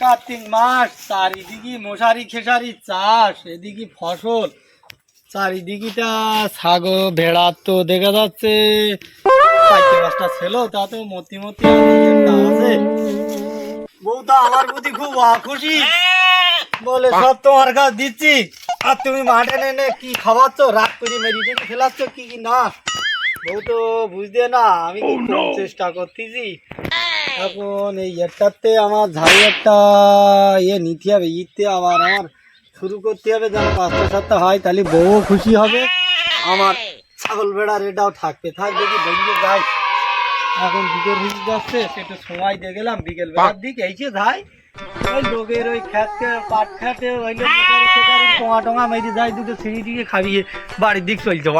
কার্তিক মাস চারিদিকে মশারি খেসারি চাষ এদিকে ফসল। চারিদিকিটা ছাগল ভেড়া তো দেখা যাচ্ছে। চারটে পাঁচটা ছিল তা তো মতি মতি আছে। বউটা আমার প্রতি খুব খুশি বলে সব তোমার কাছে দিচ্ছি। আর তুমি মাঠে নেনে কি খাওয়াচ্ছ? রাত করে মেডিটেন খেলাচ্ছ কি কি না? বউ তো বুঝতে না আমি চেষ্টা করতেছি। এখন এই একটাতে আমার ঝাড়ি একটা ইয়ে নিতে হবে, ইতে আবার আমার শুরু করতে হবে, যেন পাঁচটা সাতটা হয়, তাহলে বউও খুশি হবে। আমার ছাগল বেড়ার এটাও থাকবে থাকবে কি বলতে যাই। এখন দুপুর হয়ে যাচ্ছে, সেটা সময় দিয়ে গেলাম, বিকেল বেলার দিকে, এই যে যাই। ওই লোকের ওই খ্যাতকে পাট খ্যাতে, ওই লোক টোঙা টোঙা মেরে যায় দুটো ছিঁড়ি দিয়ে খাবিয়ে বাড়ির দিক চলছে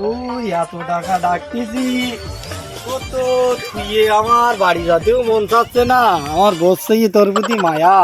তুই এত টাকা ডাকতেছি তো থুয়ে আমার বাড়ি যাতেও মন চাচ্ছে না। আমার বসছেই তোর প্রতি মায়া?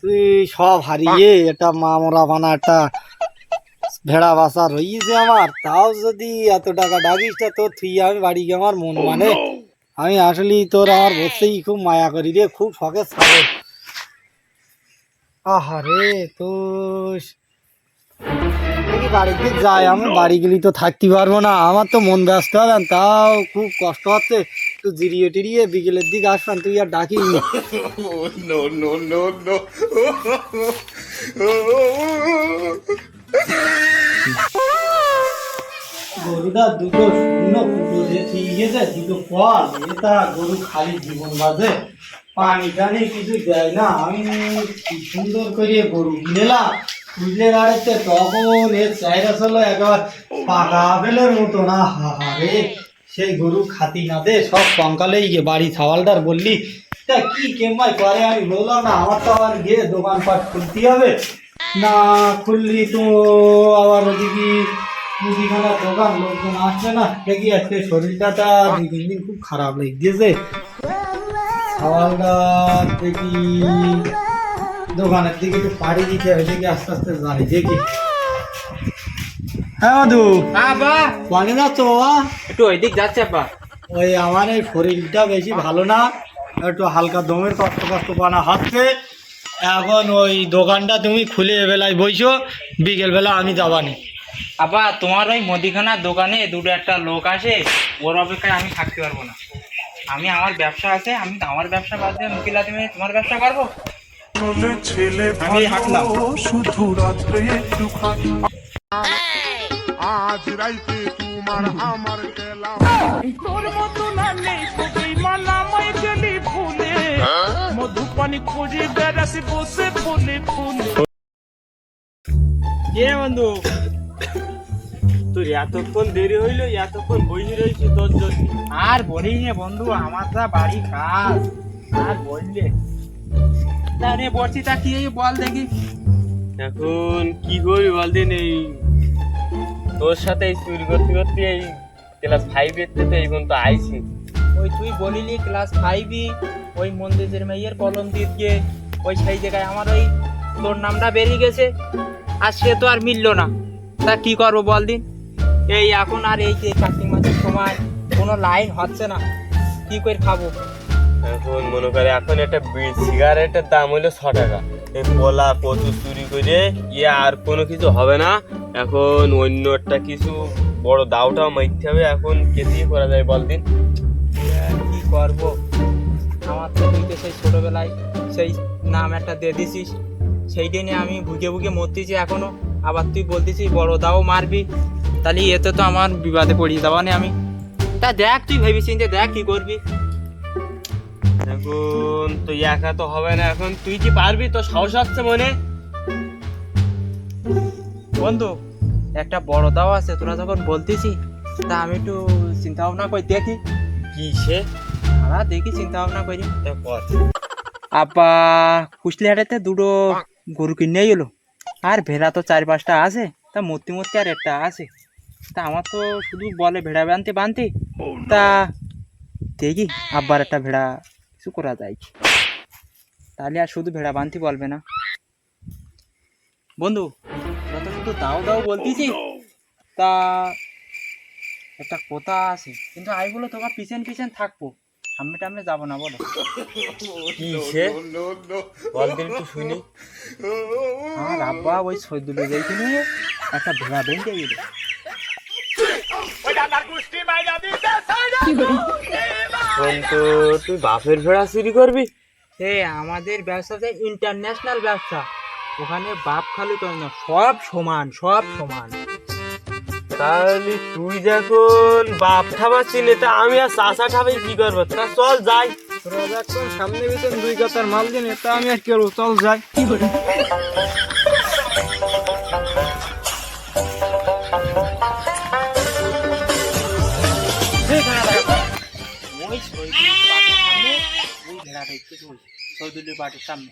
তুই সব হারিয়ে এটা মা মরা বানা একটা ভেড়া বাসা রয়েছে আমার। তাও যদি এত টাকা ডাকিস তা তোর থুয়ে আমি বাড়ি গিয়ে আমার মন মানে। আমি আসলেই তোর আমার বসছেই খুব মায়া করি রে, খুব শখে ছাগল আহারে তো দেখি বাড়িতে যাই আমি বাড়ি গেলে তো থাকতে পারব না। আমার তো মন ব্যস্ত হবে তাও খুব কষ্ট হচ্ছে। তুই জিরিয়ে টিরিয়ে বিকেলের দিকে আসবেন তুই আর ডাকি গরুটা দুটো শূন্য গেছে দুটো ফল এটা গরু খালি জীবন বাজে পানি টানি কিছু দেয় না। আমি সুন্দর করে গরু কিনেলাম বুঝলে আরেতে তখন এর চাহিদা ছিল একেবারে পাকা আপেলের মতো না হারে সেই গরু খাতি না দে, সব কঙ্কালেই গিয়ে বাড়ি ছাওয়ালটার বললি, তা কি কেমন করে? আমি বললাম না, আমার তো আবার গিয়ে দোকানপাট খুলতে হবে। না খুললি তো আবার ওদিকে মুদিখানা দোকান, লোকজন আসবে না। দেখি আজকে শরীরটা তা দুই, তিন দিন খুব খারাপ লেগেছে। খাওয়ালটা দেখি দোকানের দিকে একটু পাড়ি দিতে হবে দেখি আস্তে আস্তে যাই দেখি। হ্যাঁ মধু। আবা মানে যাচ্ছ বাবা? একটু ওই দিক যাচ্ছে আপা ওই আমার এই শরীরটা বেশি ভালো না একটু হালকা দমের কষ্ট কষ্ট পানা হচ্ছে। এখন ওই দোকানটা তুমি খুলে বেলায় বইছো বিকেল বেলা আমি যাবানি। আবা তোমার ওই মুদিখানার দোকানে দুটো একটা লোক আসে ওর অপেক্ষায় আমি থাকতে পারব না। আমি আমার ব্যবসা আছে আমি তো আমার ব্যবসা বাদ দিয়ে মুকিলাতি মেয়ে তোমার ব্যবসা করব? ছেলে ভালো, শুধু রাত্রে একটু খালি আজ রাইতে তোমার আমার খেলা। তোর মতো না নেই সবই মালামাই গেলি ফুলে। মধুপানি খুঁজে বেড়াসি বসে ফুলে ফুলে। কে বন্ধু? তোর এতক্ষণ দেরি হইল এতক্ষণ বইনি রয়েছে তোর জন্য। আর বলিস বন্ধু আমার যা বাড়ি কাজ আর বললে। তা রে বলছি তা কি বল দেখি। এখন কি করবি বলদিন এই? তোর সাথে এই চুরি করতে করতে এই ক্লাস ফাইভ এর থেকে এই পর্যন্ত আইছি। ওই তুই বলিলি ক্লাস ফাইভই ওই মন্দিরের মেয়ের কলম দিয়ে গিয়ে ওই সেই জায়গায় আমার ওই তোর নামটা বেরিয়ে গেছে আর সে তো আর মিললো না। তা কি করব বল দিন? এই এখন আর এই যে কার্তিক মাসের সময় কোনো লাইন হচ্ছে না। কি করে খাব? এখন মনে করে এখন একটা সিগারেটের দাম হলো ছ টাকা। এই পোলা কচু চুরি করে ইয়ে আর কোনো কিছু হবে না। এখন অন্য একটা কিছু বড় দাওটাও মারতে হবে। এখন কে দিয়ে করা যায় বল দিন। কি করব? আমার তো তুই সেই ছোটোবেলায় সেই নাম একটা দিয়ে দিছিস। সেইটা নিয়ে আমি ভুগে ভুগে মরতেছি এখনও। আবার তুই বলতেছিস, বড় দাও মারবি। তাহলে এতে তো আমার বিবাদে পড়িয়ে যাওয়া নেই আমি। তা দেখ, তুই ভেবেছিস যে দেখ কি করবি। এখন তো একা তো হবে না এখন তুই কি পারবি? তো সাহস আসছে মনে? বন্ধু একটা বড় দাও আছে তোরা যখন বলতেছি তা আমি একটু চিন্তা ভাবনা করে দেখি। কি সে আমরা দেখি চিন্তা ভাবনা করি। আপা কুশলিহাটেতে দুটো গরু কিনে এলো। আর ভেড়া তো চার পাঁচটা আছে তা মূর্তি মূর্তি আর একটা আছে। তা আমার তো শুধু বলে ভেড়া বানতে বানতে। তা দেখি আব্বার একটা ভেড়া কিছু করা যায় তাহলে আর শুধু ভেড়া বানতে বলবে না। বন্ধু তোরা তো শুধু দাও দাও বলতেছি। তা একটা কথা আছে কিন্তু আমি বলো তোমার পিছন পিছন থাকব। সামনে টামনে যাব না বলো। কি সে? বল একটু শুনি। আমার আব্বা ওই সৈদুলে যাইতে একটা ভেড়া ভেঙে গেল এখন তো তুই বাপের ভেড়া চুরি করবি? হে আমাদের ব্যবসাতে ইন্টারন্যাশনাল ব্যবসা ওখানে বাপ খালি করে না সব সমান সব সমান। তাহলে তুই যখন বাপ ঠাবা চিনে তা আমি আর চাষা ঠাবে কি করব? তা চল যাই। সামনে পিছন দুই কাতার মাল দিন তা আমি আর কি করব? চল যাই। ওই সামনে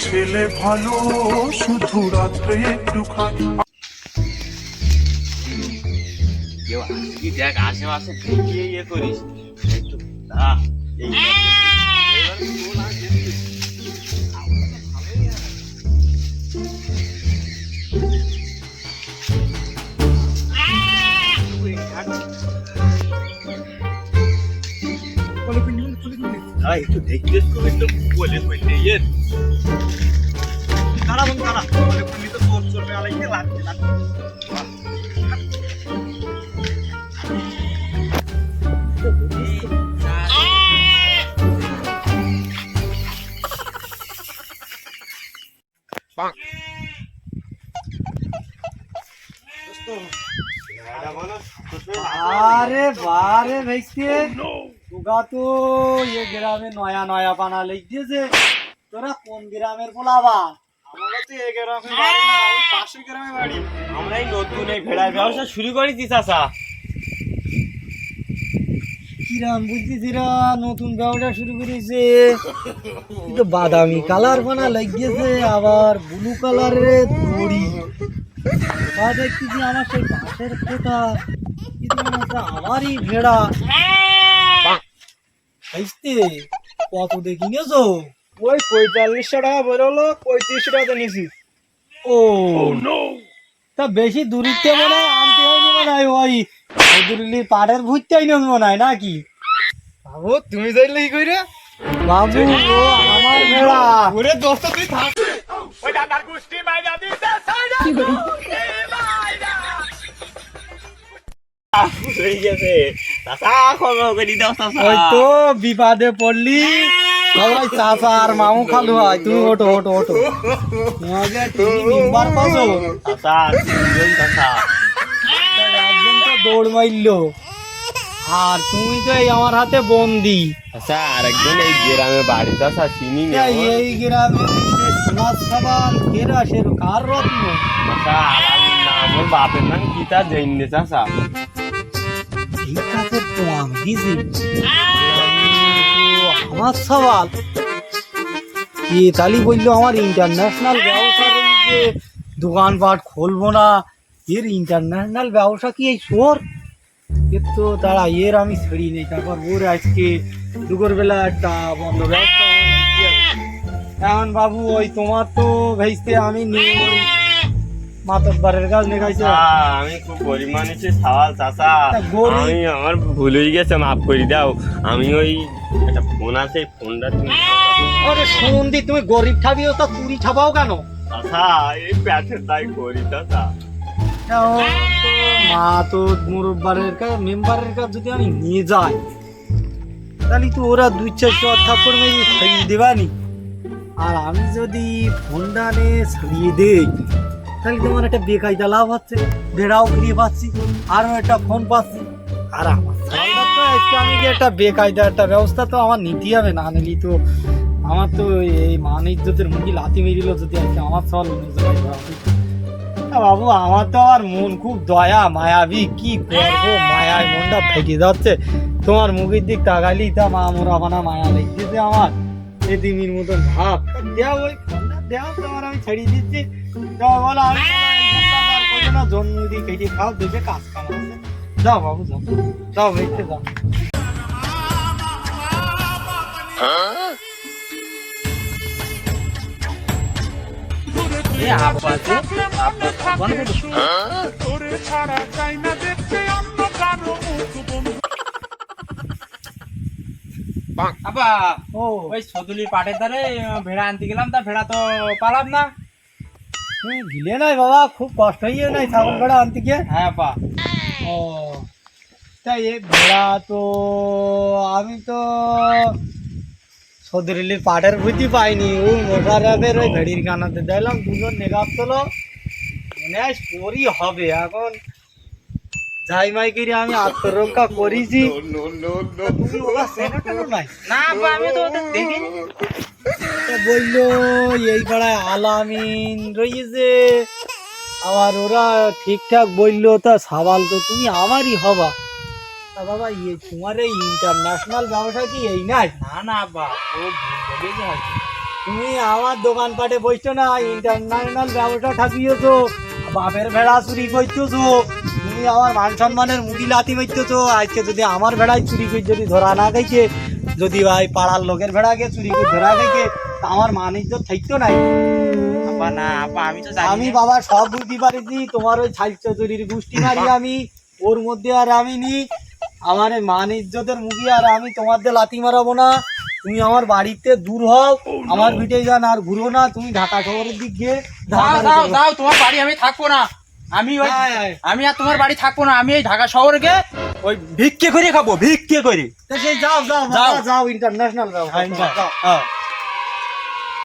ছেলে ভালো শুধু রাত্রে একটুখানি কেউ কি দেখ আশেপাশে ইয়ে করিস দাঁড়া, একটু দেখতে তো একটু বলে বললে ইয়ে। কারা বন্ধু কারা বলে পুলি তো তোর চলবে আলাইতে লাগছে লাগছে আরে বারে ভাইকে তোগা তো এ গ্রামে নয়া নয়া পানা লেগেছে তোরা কোন গ্রামের পোলাবা আমরা তো এ গ্রামে বাড়ি না ওই পাশের গ্রামে বাড়ি। আমরা এই নতুন এই ভেড়ার ব্যবসা শুরু করেছি কিরাম নতুন ব্যবসা শুরু করেছে। তো বাদামি কালার বানা লাগিয়েছে আবার ব্লু কালারের দড়ি। তা দেখতেছি আমার সেই পাশের কোথা আমারই ভেড়া। খাইতে কত দেখি নিয়েছো ওই পঁয়তাল্লিশশো টাকা বেরোলো পঁয়ত্রিশশো টাকা নিয়েছি ও। তা বেশি দূরিত্বে মনে হয় আনতে হয়নি মনে হয় ওই দূরিলি পাড়ের ভুতটাই নেই মনে হয় নাকি? বাবু তুমি যাইলে কি কইরে? বাবু ও আমার ভেড়া ওরে দোস্ত তুই থাক। হয়ে গেছে চাষা খবর করে দাও চাষা ওই তো বিপাদে পড়লি। সবাই চাচা আর মামু খালু হয়। তুমি ওটো ওটো ওটো চাষা চাষা দৌড় মারলো। আর তুমি তো এই আমার হাতে বন্দি। আচ্ছা আর একজন এই গ্রামে বাড়ি চাষা চিনি না এই গ্রামে সমাজ সবার কেরা সে কার রত্ন চাষা না আমার বাপের নাম গীতা জৈন চাষা আমি আমার সওয়াল। এ তালি বলল আমার ইন্টারন্যাশনাল ব্যবসা রয়েছে দোকানপাট খুলবো না। এর ইন্টারন্যাশনাল ব্যবসা কি এই সোর এর তো তারা, এর আমি ছেড়ি নেই। তারপর ওর আজকে দুপুরবেলা একটা বন্ধ ব্যবসা আমার দিতে হবে। এখন বাবু, ওই তোমার তো ভেসতে আমি নিয়ে নেখাইছে আমি খুব গরিব মানুষের সওয়াল আমি আমার ভুল হয়ে গেছে মাফ করে দাও। আমি ওই একটা ফোন আছে এই ফোনটা তুমি আরে সুমন্দি তুমি গরিব তা চুরি কেন? এই তাই করি মা তো মুরব্বারের কাজ মেম্বারের কাজ যদি আমি নিয়ে যাই তাহলে তো ওরা দুই চার থাপ্পড় মেরে ছাড়িয়ে দেবানি। আর আমি যদি ফোনটা নে ছাড়িয়ে দেই তাহলে তোমার একটা বেকায়দা লাভ হচ্ছে, বেড়াও ফিরিয়ে পাচ্ছি, আরও একটা ফোন পাচ্ছি। আর আমার আজকে আমি যে একটা বেকায়দা একটা ব্যবস্থা তো আমার নিতে হবে, না নিলি তো আমার তো এই মান ইজ্জতের মুখি লাথি মেরিল যদি আজকে আমার না বাবু, আমার তো আর মন খুব দয়া, মায়াবী, কি করব? মায়ায় মনটা ফেটে যাচ্ছে। তোমার মুখের দিক তাকালি তা মা মোরা বানা মায়া লেগেছে আমার। এ দিমির মতন ভাব। দেও ওই ফোনটা, দেও, তোমার আমি ছেড়ে দিচ্ছি। যাও বলো আমি করব না কেটে খাও দেবে কাজ কাম আছে। যাও বাবু যাও। যাও দেখতে যাও। আব্বা ও। ওই সদুলির পাটের ধারে ভেড়া আনতে গেলাম তা ভেড়া তো পালাম না। গিলে নাই বাবা খুব কষ্ট হয়ে নাই ছাগল ভেড়া আনতে গিয়ে হ্যাঁ আব্বা ও তাই এ ভেড়া তো আমি তো সদরিলির পাটের বুঝি পাইনি ও মোশারফের ওই ভেড়ির কানাতে দেখলাম দুজন নেগাপ তোলো মনে হয় চোরই হবে এখন যাই মাই করে আমি আত্মরক্ষা করেছি না আমি তো ওদের দেখিনি বলল এই পাড়ায় আলামিন রয়েছে আবার ওরা ঠিকঠাক বলল তা সাবাল তো তুমি আমারই হবা। তা বাবা ইয়ে তোমার এই ইন্টারন্যাশনাল ব্যবসা কি এই নাই? না না আব্বা ও তুমি আমার দোকানপাটে বসছো না ইন্টারন্যাশনাল ব্যবসা ঠাকিয়েছো বাপের ভেড়া চুরি করতেছো তুমি আমার মান সম্মানের মুখি লাতি মারতেছো আজকে যদি আমার ভেড়ায় চুরি করে যদি ধরা না খাইছে যদি ভাই পাড়ার লোকের ভেড়াকে চুরি করে ধরা তা আমার মান ইজ্জত থাকতো নাই। না আমি তো জানি আমি বাবা সব বুঝতে পারিছি তোমার ওই ছাইল চৌধুরীর গোষ্ঠী মারি আমি ওর মধ্যে আর আমি নি। আমার মান ইজ্জতের মুখি আর আমি তোমার দিয়ে লাথি মারাবো না। তুমি আমার বাড়িতে দূর হও আমার ভিটে যান আর ঘুরো না তুমি ঢাকা শহরের দিক গিয়ে দাও তোমার বাড়ি আমি থাকব না। আমি ওই। আমি আর তোমার বাড়ি থাকব না আমি এই ঢাকা শহরে গিয়ে ওই ভিক্ষে করে খাব ভিক্ষে করে। সেই যাও যাও যাও। যাও ইন্টারন্যাশনাল হ্যাঁ, যাও।